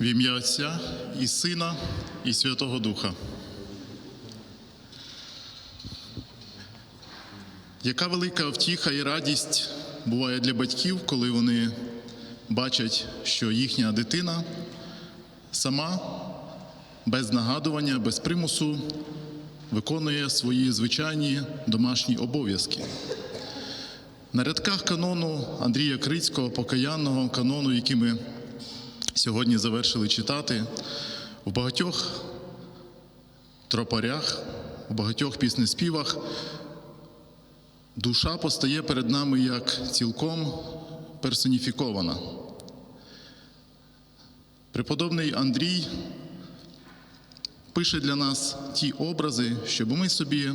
В ім'я Отця і Сина, і Святого Духа. Яка велика втіха і радість буває для батьків, коли вони бачать, що їхня дитина сама, без нагадування, без примусу виконує свої звичайні домашні обов'язки. На рядках канону Андрія Крицького, покаянного канону, який ми сьогодні завершили читати, в багатьох тропарях, в багатьох піснеспівах душа постає перед нами як цілком персоніфікована. Преподобний Андрій пише для нас ті образи, щоб ми собі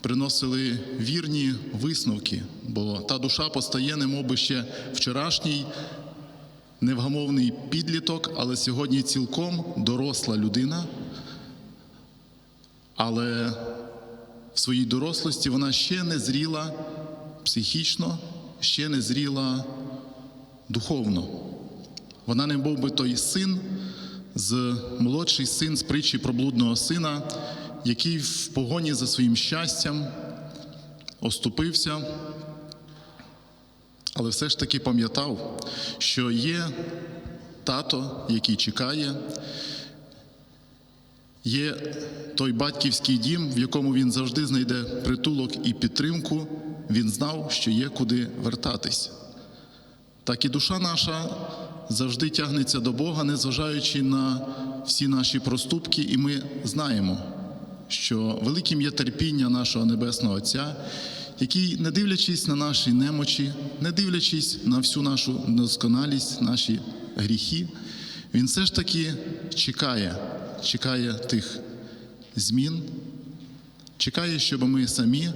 приносили вірні висновки, бо та душа постає, немовби ще вчорашній невгамовний підліток, але сьогодні цілком доросла людина. Але в своїй дорослості вона ще не зріла психічно, ще не зріла духовно. Вона не був би той син, з молодший син з притчі про блудного сина, який в погоні за своїм щастям оступився, але все ж таки пам'ятав, що є тато, який чекає, є той батьківський дім, в якому він завжди знайде притулок і підтримку. Він знав, що є куди вертатись. Так і душа наша завжди тягнеться до Бога, незважаючи на всі наші проступки, і ми знаємо, що великим є терпіння нашого Небесного Отця, який, не дивлячись на наші немочі, не дивлячись на всю нашу недосконалість, наші гріхи, він все ж таки чекає, чекає тих змін, чекає, щоб ми самі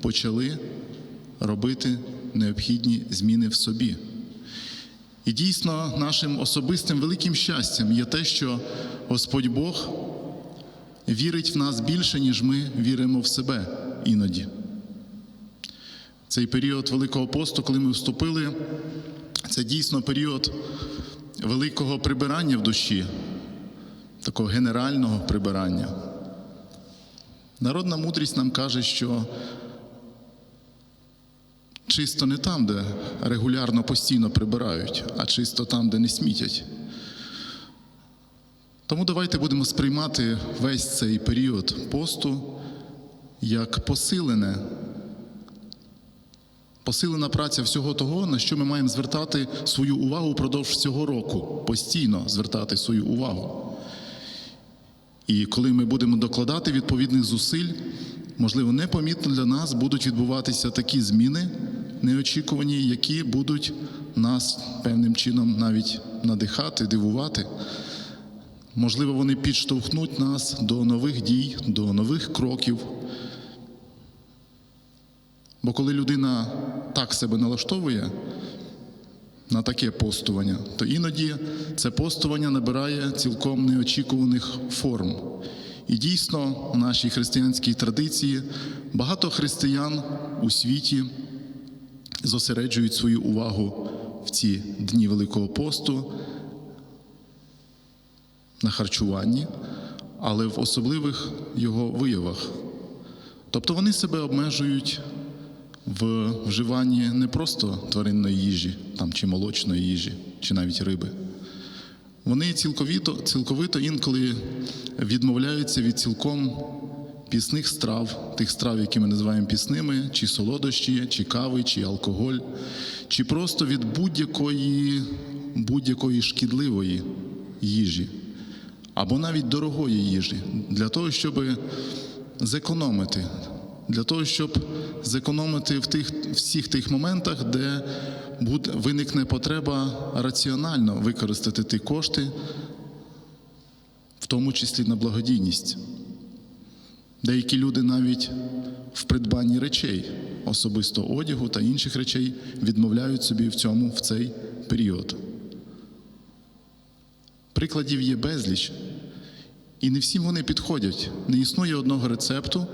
почали робити необхідні зміни в собі. І дійсно, нашим особистим великим щастям є те, що Господь Бог вірить в нас більше, ніж ми віримо в себе іноді. Цей період Великого посту, коли ми вступили, це дійсно період великого прибирання в душі, такого генерального прибирання. Народна мудрість нам каже, що чисто не там, де регулярно постійно прибирають, а чисто там, де не смітять. Тому давайте будемо сприймати весь цей період посту як посилене, посилена праця всього того, на що ми маємо звертати свою увагу впродовж цього року, постійно звертати свою увагу. І коли ми будемо докладати відповідних зусиль, можливо, непомітно для нас будуть відбуватися такі зміни неочікувані, які будуть нас певним чином навіть надихати, дивувати. Можливо, вони підштовхнуть нас до нових дій, до нових кроків. Бо коли людина так себе налаштовує на таке постування, то іноді це постування набирає цілком неочікуваних форм. І дійсно, в нашій християнській традиції багато християн у світі зосереджують свою увагу в ці дні Великого посту на харчуванні, але в особливих його виявах. Тобто вони себе обмежують в вживанні не просто тваринної їжі там, чи молочної їжі, чи навіть риби. Вони цілковито, цілковито інколи відмовляються від цілком пісних страв, тих страв, які ми називаємо пісними, чи солодощі, чи кави, чи алкоголь, чи просто від будь-якої будь-якої шкідливої їжі, або навіть дорогої їжі, для того, щоб зекономити, для того, щоб зекономити в тих всіх тих моментах, де буде, виникне потреба раціонально використати ті кошти, в тому числі на благодійність. Деякі люди навіть в придбанні речей, особисто одягу та інших речей, відмовляють собі в цьому в цей період. Прикладів є безліч, і не всім вони підходять. Не існує одного рецепту,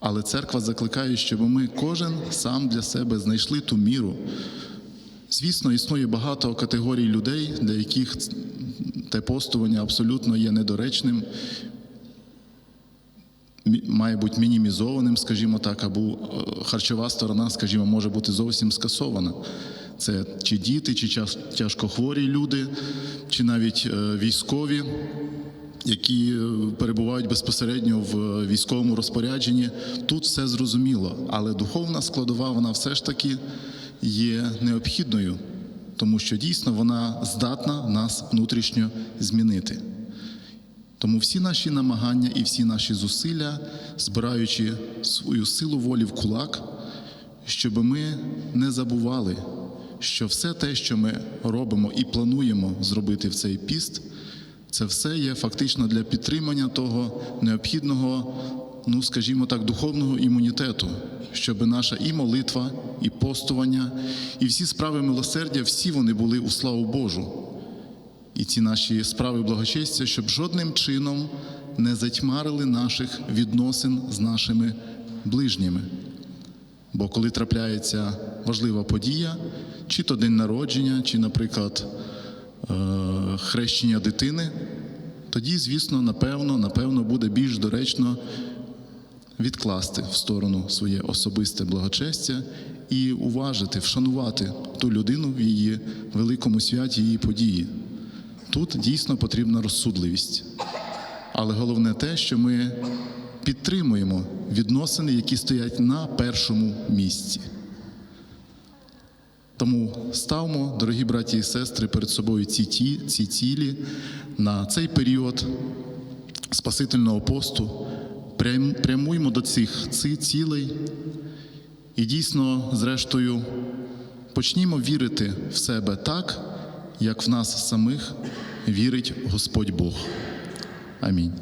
але церква закликає, щоб ми кожен сам для себе знайшли ту міру. Звісно, існує багато категорій людей, для яких те постування абсолютно є недоречним, має бути мінімізованим, скажімо так, або е, харчова сторона, скажімо, може бути зовсім скасована. Це чи діти, чи тяж- тяжкохворі люди, чи навіть е, військові, які е, перебувають безпосередньо в е, військовому розпорядженні. Тут все зрозуміло, але духовна складова вона все ж таки є необхідною, тому що дійсно вона здатна нас внутрішньо змінити. Тому всі наші намагання і всі наші зусилля, збираючи свою силу волі в кулак, щоб ми не забували, що все те, що ми робимо і плануємо зробити в цей піст, це все є фактично для підтримання того необхідного, ну скажімо так, духовного імунітету, щоб наша і молитва, і постування, і всі справи милосердя, всі вони були у славу Божу і ці наші справи благочестя, щоб жодним чином не затьмарили наших відносин з нашими ближніми. Бо коли трапляється важлива подія, чи то день народження, чи, наприклад, е, хрещення дитини, тоді, звісно, напевно, напевно, буде більш доречно відкласти в сторону своє особисте благочестя і уважити, вшанувати ту людину в її великому святі, її події. Тут дійсно потрібна розсудливість. Але головне те, що ми підтримуємо відносини, які стоять на першому місці. Тому ставмо, дорогі браті і сестри, перед собою ці, ті, ці цілі на цей період Спасительного посту. Прям- Прямуймо до цих цілей і дійсно, зрештою, почнімо вірити в себе так, як в нас самих вірить Господь Бог. Амінь.